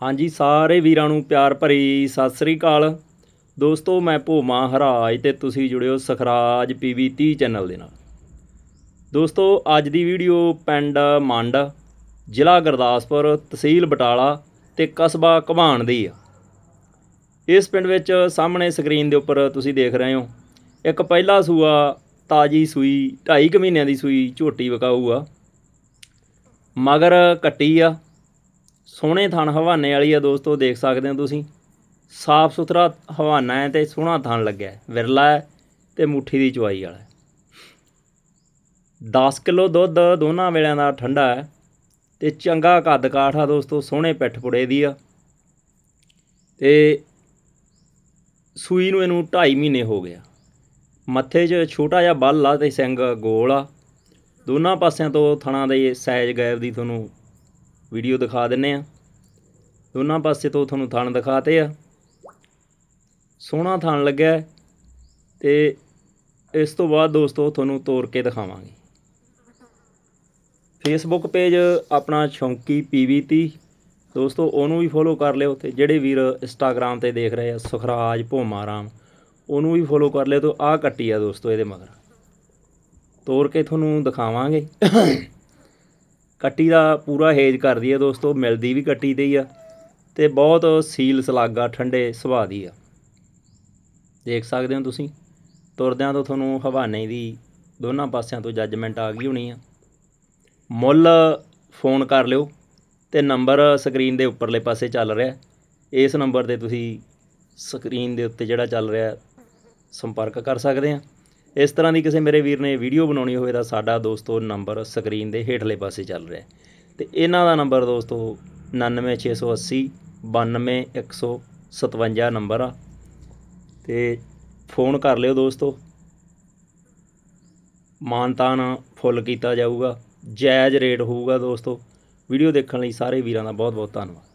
ਹਾਂਜੀ, ਸਾਰੇ ਵੀਰਾਂ ਨੂੰ ਪਿਆਰ ਭਰੀ ਸਤਿ ਸ੍ਰੀ ਅਕਾਲ। ਦੋਸਤੋ, ਮੈਂ ਭੋਮਾ ਹਰਾਜ ਤੇ ਤੁਸੀਂ ਜੁੜਿਓ ਸਖਰਾਜ ਪੀਵੀ 30 ਚੈਨਲ ਦੇ ਨਾਲ। ਦੋਸਤੋ, ਅੱਜ ਦੀ ਵੀਡੀਓ ਪਿੰਡ ਮੰਡ, ਜ਼ਿਲ੍ਹਾ ਗੁਰਦਾਸਪੁਰ, ਤਹਿਸੀਲ ਬਟਾਲਾ ਤੇ ਕਸਬਾ ਘਵਾਣ ਦੀ ਆ। ਇਸ ਪਿੰਡ ਵਿੱਚ ਸਾਹਮਣੇ ਸਕਰੀਨ ਦੇ ਉੱਪਰ ਤੁਸੀਂ ਦੇਖ ਰਹੇ ਹੋ, ਇੱਕ ਪਹਿਲਾ ਸੂਆ ਤਾਜੀ ਸੂਈ 2.5 ਕੁ ਮਹੀਨਿਆਂ ਦੀ ਸੂਈ ਝੋਟੀ ਵਿਕਾਊ ਆ। ਮਗਰ ਕੱਟੀ ਆ ਸੋਹਣੇ ਥਣ ਹਵਾਨੇ ਵਾਲੀ ਆ ਦੋਸਤੋ, ਦੇਖ ਸਕਦੇ ਹੋ ਤੁਸੀਂ। ਸਾਫ਼ ਸੁਥਰਾ ਹਵਾਨਾ ਹੈ ਤੇ ਸੋਹਣਾ ਥਣ ਲੱਗਿਆ ਵਿਰਲਾ ਹੈ ਤੇ ਮੁੱਠੀ ਦੀ ਚਵਾਈ ਵਾਲਾ ਹੈ। 10 ਕਿਲੋ ਦੁੱਧ ਦੋਨਾਂ ਵੇਲਿਆਂ ਦਾ ਠੰਡਾ ਹੈ ਤੇ ਚੰਗਾ ਕੱਦ ਕਾਠ ਆ ਦੋਸਤੋ, ਸੋਹਣੇ ਪਿੱਠ ਪੁੜੇ ਦੀ ਆ। ਤੇ ਸੂਈ ਨੂੰ ਇਹਨੂੰ 2.5 ਮਹੀਨੇ ਹੋ ਗਿਆ ਮੱਥੇ 'ਚ ਛੋਟਾ ਜਿਹਾ ਬੱਲ ਆ ਤੇ ਸਿੰਗ ਗੋਲ ਆ। ਦੋਨਾਂ ਪਾਸਿਆਂ ਤੋਂ ਥਣਾ ਦੇ ਸਾਈਜ਼ ਗੈਪ ਦੀ ਤੁਹਾਨੂੰ ਵੀਡੀਓ ਦਿਖਾ ਦਿੰਨੇ ਆ। ਦੋਨਾਂ ਪਾਸੇ ਤੋਂ ਤੁਹਾਨੂੰ ਥਣ ਦਿਖਾਤੇ ਆ। ਸੋਹਣਾ ਥਣ ਲੱਗਿਆ ਹੈ ਤੇ ਇਸ ਤੋਂ ਬਾਅਦ ਦੋਸਤੋ ਤੁਹਾਨੂੰ ਤੋੜ ਕੇ ਦਿਖਾਵਾਂਗੇ। ਫੇਸਬੁੱਕ ਪੇਜ ਆਪਣਾ ਸ਼ੌਂਕੀ ਪੀਵੀਤੀ ਦੋਸਤੋ ਉਹਨੂੰ ਵੀ ਫੋਲੋ ਕਰ ਲਿਓ ਤੇ ਜਿਹੜੇ ਵੀਰ ਇੰਸਟਾਗ੍ਰam ਤੇ ਦੇਖ ਰਹੇ ਆ, ਸੁਖਰਾਜ ਭੋਮਾਰਾਮ, ਉਹਨੂੰ ਵੀ ਫੋਲੋ ਕਰ ਲਿਓ ਤੇ ਆਹ ਕੱਟੀ ਆ ਦੋਸਤੋ ਇਹਦੇ ਮਗਰ। ਤੋੜ ਕੇ ਤੁਹਾਨੂੰ ਦਿਖਾਵਾਂਗੇ। ਕੱਟੀ ਦਾ ਪੂਰਾ ਹੇਜ ਕਰਦੀ ਹੈ ਦੋਸਤੋ, ਮਿਲਦੀ ਵੀ ਕੱਟੀ ਤੇ ਹੀ ਆ ਤੇ ਬਹੁਤ ਸੀਲ ਸਲਾਗਾ ਠੰਡੇ ਸੁਭਾਅ ਦੀ ਆ। ਦੇਖ ਸਕਦੇ ਹੋ ਤੁਸੀਂ, ਤੁਰਦਿਆਂ ਤੋਂ ਤੁਹਾਨੂੰ ਹਵਾਨੇ ਦੀ, ਦੋਨਾਂ ਪਾਸਿਆਂ ਤੋਂ ਜੱਜਮੈਂਟ ਆ ਗਈ ਹੋਣੀ ਆ। ਮੁੱਲ ਫੋਨ ਕਰ ਲਿਓ ਤੇ ਨੰਬਰ ਸਕਰੀਨ ਦੇ ਉੱਪਰਲੇ ਪਾਸੇ ਚੱਲ ਰਿਹਾ। ਇਸ ਨੰਬਰ ਤੇ ਤੁਸੀਂ ਸਕਰੀਨ ਦੇ ਉੱਤੇ ਜਿਹੜਾ ਚੱਲ ਰਿਹਾ, ਸੰਪਰਕ ਕਰ ਸਕਦੇ ਆ। ਇਸ ਤਰ੍ਹਾਂ ਦੀ ਕਿਸੇ ਮੇਰੇ ਵੀਰ ਨੇ ਵੀਡੀਓ ਬਣਾਉਣੀ ਹੋਵੇ ਤਾਂ ਸਾਡਾ ਦੋਸਤੋ ਨੰਬਰ ਸਕਰੀਨ ਦੇ ਹੇਠਲੇ ਪਾਸੇ ਚੱਲ ਰਿਹਾ ਹੈ। ਤੇ ਇਹਨਾਂ ਦਾ ਨੰਬਰ ਦੋਸਤੋ 99680 92157 ਨੰਬਰ ਆ। ਤੇ ਫੋਨ ਕਰ ਲਿਓ ਦੋਸਤੋ। ਮਾਨਤਾਨ ਫੁੱਲ ਕੀਤਾ ਜਾਊਗਾ, ਜਾਇਜ਼ ਰੇਟ ਹੋਊਗਾ ਦੋਸਤੋ। ਵੀਡੀਓ ਦੇਖਣ ਲਈ ਸਾਰੇ ਵੀਰਾਂ ਦਾ ਬਹੁਤ ਬਹੁਤ ਧੰਨਵਾਦ।